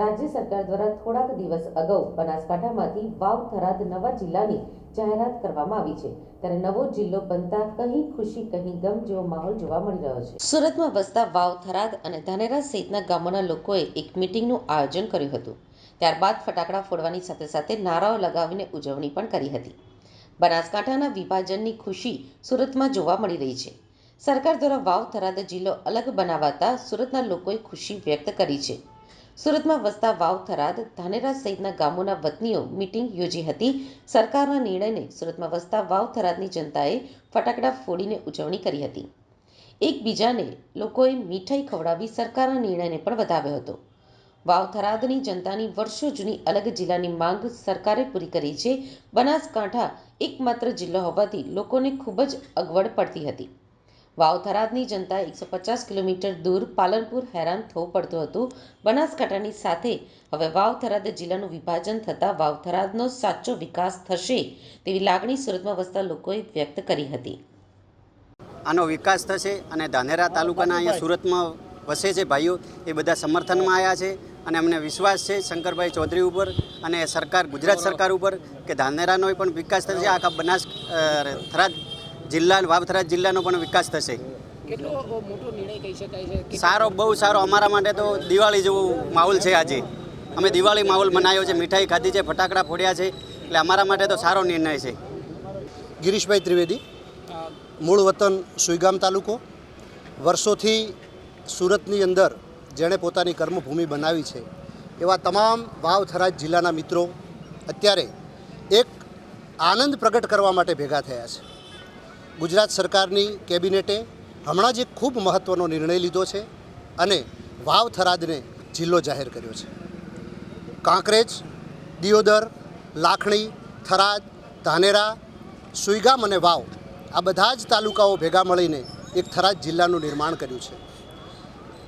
રાજ્ય સરકાર દ્વારા થોડાક દિવસ અગાઉ બનાસકાંઠામાંથી વાવ થરાદ નવા જિલ્લાની જાહેરાત કરવામાં આવી છે. ત્યારે નવો જિલ્લો બનતા કહી ખુશી કહી ગમ જેવો માહોલ જોવા મળી રહ્યો છે. સુરતમાં વસતા વાવ થરાદ અને ધાનેરા સહિતના ગામોના લોકોએ એક મિટિંગનું આયોજન કર્યું હતું. ત્યારબાદ ફટાકડા ફોડવાની સાથે સાથે નારાઓ લગાવીને ઉજવણી પણ કરી હતી. બનાસકાંઠાના વિભાજનની ખુશી સુરતમાં જોવા મળી રહી છે. સરકાર દ્વારા વાવ થરાદ જિલ્લો અલગ બનાવાતા સુરતના લોકોએ ખુશી વ્યક્ત કરી છે. સુરતમાં વસતા વાવ થરાદ ધાનેરા સહિતના ગામોના વતનીઓ મિટિંગ યોજી હતી. સરકારના નિર્ણયને સુરતમાં વસતા વાવ થરાદની જનતાએ ફટાકડા ફોડીને ઉજવણી કરી હતી. એકબીજાને લોકોએ મીઠાઈ ખવડાવી સરકારના નિર્ણયને પણ વધાવ્યો હતો. વાવ થરાદની જનતાની વર્ષો જૂની અલગ જિલ્લાની માંગ સરકારે પૂરી કરી છે. બનાસકાંઠા એકમાત્ર જિલ્લો હોવાથી લોકોને ખૂબ જ અગવડ પડતી હતી. વાવ થરાદની જનતા એકસો પચાસ કિલોમીટર દૂર પાલનપુર હેરાન થવું પડતું હતું. બનાસકાંઠાની સાથે હવે વાવ થરાદ જિલ્લાનું વિભાજન થતાં વાવ થરાદનો સાચો વિકાસ થશે તેવી લાગણી સુરતમાં વસતા લોકોએ વ્યક્ત કરી હતી. આનો વિકાસ થશે અને ધાનેરા તાલુકાના અહીંયા સુરતમાં વસે છે ભાઈઓ, એ બધા સમર્થનમાં આવ્યા છે અને અમને વિશ્વાસ છે શંકરભાઈ ચૌધરી ઉપર અને સરકાર, ગુજરાત સરકાર ઉપર કે ધાનેરાનો પણ વિકાસ થશે. આખા બનાસ થરાદ જિલ્લા વાવથરા જિલ્લાનો પણ વિકાસ થશે. કેટલો મોટો નિર્ણય કહી શકાય છે? કે સારો બહુ સારો. અમારા માટે તો દિવાળી જેવો માહોલ છે આજે. અમે દિવાળી માહોલ મનાયો છે મીઠાઈ ખાધી છે ફટાકડા ફોડ્યા છે એટલે અમારા માટે તો સારો નિર્ણય છે. ગિરીશભાઈ ત્રિવેદી મૂળ વતન સુઈગામ તાલુકો. વર્ષોથી સુરતની અંદર જેણે પોતાની કર્મભૂમિ બનાવી છે એવા તમામ વાવથરાજ જિલ્લાના મિત્રો અત્યારે એક આનંદ પ્રગટ કરવા માટે ભેગા થયા છે. ગુજરાત સરકારની કેબિનેટે હમણાં જ એક ખૂબ મહત્ત્વનો નિર્ણય લીધો છે અને વાવ થરાદને જિલ્લો જાહેર કર્યો છે. કાંકરેજ, દિયોદર, લાખણી, થરાદ, ધાનેરા, સુઈગામ અને વાવ આ બધા જ તાલુકાઓ ભેગા મળીને એક થરાદ જિલ્લાનું નિર્માણ કર્યું છે.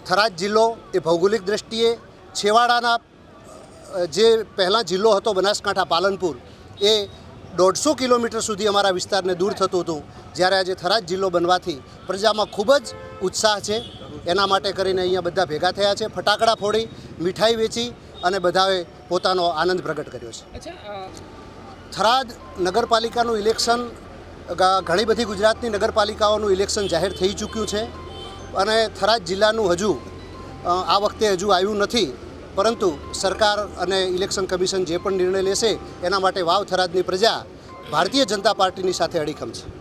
થરાદ જિલ્લો એ ભૌગોલિક દ્રષ્ટિએ છેવાડાના જે પહેલાં જિલ્લો હતો બનાસકાંઠા, પાલનપુર એ દોઢસો કિલોમીટર સુધી અમારા વિસ્તારને દૂર થતું હતું. જ્યારે આજે થરાદ જિલ્લો બનવાથી પ્રજામાં ખૂબ જ ઉત્સાહ છે. એના માટે કરીને અહીંયા બધા ભેગા થયા છે. ફટાકડા ફોડી મીઠાઈ વેચી અને બધાએ પોતાનો આનંદ પ્રગટ કર્યો છે. થરાદ નગરપાલિકાનું ઇલેક્શન ઘણી બધી ગુજરાતની નગરપાલિકાઓનું ઇલેક્શન જાહેર થઈ ચૂક્યું છે. અને થરાદ જિલ્લાનું હજુ આ વખતે હજુ આવ્યું નથી. પરંતુ સરકાર અને ઇલેક્શન કમિશન જે પણ નિર્ણય લેશે, એના માટે વાવ થરાદની પ્રજા ભારતીય જનતા પાર્ટીની સાથે અડીખમ છે.